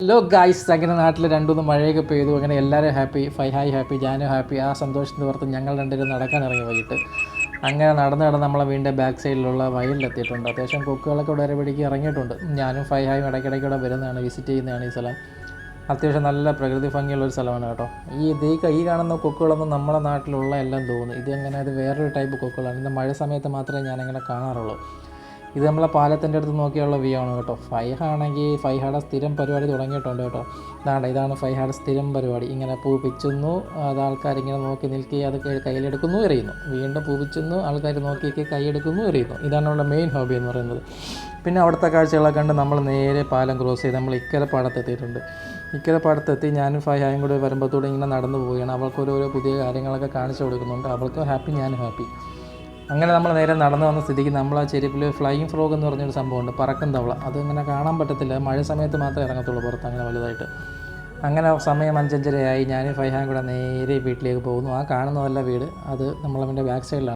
Hello guys അങ്ങനെ നാട്ടിൽ രണ്ടുമൂന്ന് മഴയൊക്കെ പെയ്തു. അങ്ങനെ എല്ലാവരും ഹാപ്പി ഫൈ ഹായ് ഹാപ്പി ജാനു ഹാപ്പി ആ സന്തോഷത്തിന് പുറത്ത് ഞങ്ങൾ രണ്ടുപേരും നടക്കാൻ ഇറങ്ങി വൈകിട്ട്. അങ്ങനെ നടന്ന് നടന്ന് നമ്മളെ വീടിന്റെ ബാക്ക് സൈഡിലുള്ള വയലിലെത്തിയിട്ടുണ്ട് അത്യാവശ്യം കൊക്കുകളൊക്കെ ഇവിടെ ഇടപെടിക്ക് ഇറങ്ങിയിട്ടുണ്ട്. ഞാനും ഫൈ ഹായും ഇടയ്ക്കിടയ്ക്ക് ഇവിടെ വരുന്നതാണ് വിസിറ്റ് ചെയ്യുന്നതാണ് ഈ സ്ഥലം. അത്യാവശ്യം നല്ല പ്രകൃതി ഭംഗിയുള്ള ഒരു സ്ഥലമാണ് കേട്ടോ. ഈ ഇത് ഈ കാണുന്ന കൊക്കുകളൊന്നും നമ്മുടെ നാട്ടിലുള്ള എല്ലാം തോന്നുന്നു. ഇത് അങ്ങനെ ഇത് വേറൊരു ടൈപ്പ് കൊക്കുകളാണ്. ഇത് മഴ സമയത്ത് മാത്രമേ ഞാനിങ്ങനെ കാണാറുള്ളൂ. ഇത് നമ്മളെ പാലത്തിന്റെ അടുത്ത് നോക്കിയുള്ള വ്യൂ ആണ് കേട്ടോ. ഫൈഹ ആണെങ്കിൽ ഫൈഹയുടെ സ്ഥിരം പരിപാടി തുടങ്ങിയിട്ടുണ്ട് കേട്ടോ. ഇതാണ് ഇതാണ് ഫൈഹയുടെ സ്ഥിരം പരിപാടി. ഇങ്ങനെ പൂ പിച്ചുന്നു അത് ആൾക്കാർ ഇങ്ങനെ നോക്കി നിൽക്കി അത് കയ്യിലെടുക്കുന്നു എറിയുന്നു. വീണ്ടും പൂ പിച്ചുന്നു ആൾക്കാർ നോക്കി കൈയെടുക്കുന്നു എറിയുന്നു. ഇതാണ് നമ്മുടെ മെയിൻ ഹോബി എന്ന് പറയുന്നത്. പിന്നെ അവിടുത്തെ കാഴ്ചകളൊക്കെ കണ്ട് നമ്മൾ നേരെ പാലം ക്രോസ് ചെയ്ത് നമ്മൾ ഇക്കരെ പാടത്തെത്തിയിട്ടുണ്ട് ഇക്കരെ പാടത്തെത്തി ഞാനും ഫൈഹായും കൂടി വരുമ്പോഴത്തൂടെ ഇങ്ങനെ നടന്നു പോവുകയാണ്. അവൾക്ക് ഓരോരോ പുതിയ കാര്യങ്ങളൊക്കെ കാണിച്ചു കൊടുക്കുന്നുണ്ട്. അവൾക്ക് ഹാപ്പി ഞാനും ഹാപ്പി അങ്ങനെ നമ്മൾ നേരെ നടന്നു വന്ന സ്ഥിതിക്ക് നമ്മൾ ആ ചെരുപ്പിൽ ഫ്ലൈയിങ് ഫ്രോഗ് എന്ന് പറഞ്ഞൊരു സംഭവമുണ്ട് പറക്കും തവള. അത് കാണാൻ പറ്റത്തില്ല. മഴ സമയത്ത് മാത്രമേ ഇറങ്ങത്തുള്ളൂ പുറത്ത് അങ്ങനെ വലുതായിട്ട്. അങ്ങനെ സമയം അഞ്ചഞ്ചരയായി. ഞാൻ ഫൈഹാൻ കൂടെ നേരെ വീട്ടിലേക്ക് പോകുന്നു. ആ കാണുന്നതല്ല വീട് അത് നമ്മളവന്റെ ബാക്ക് സൈഡിലാണ്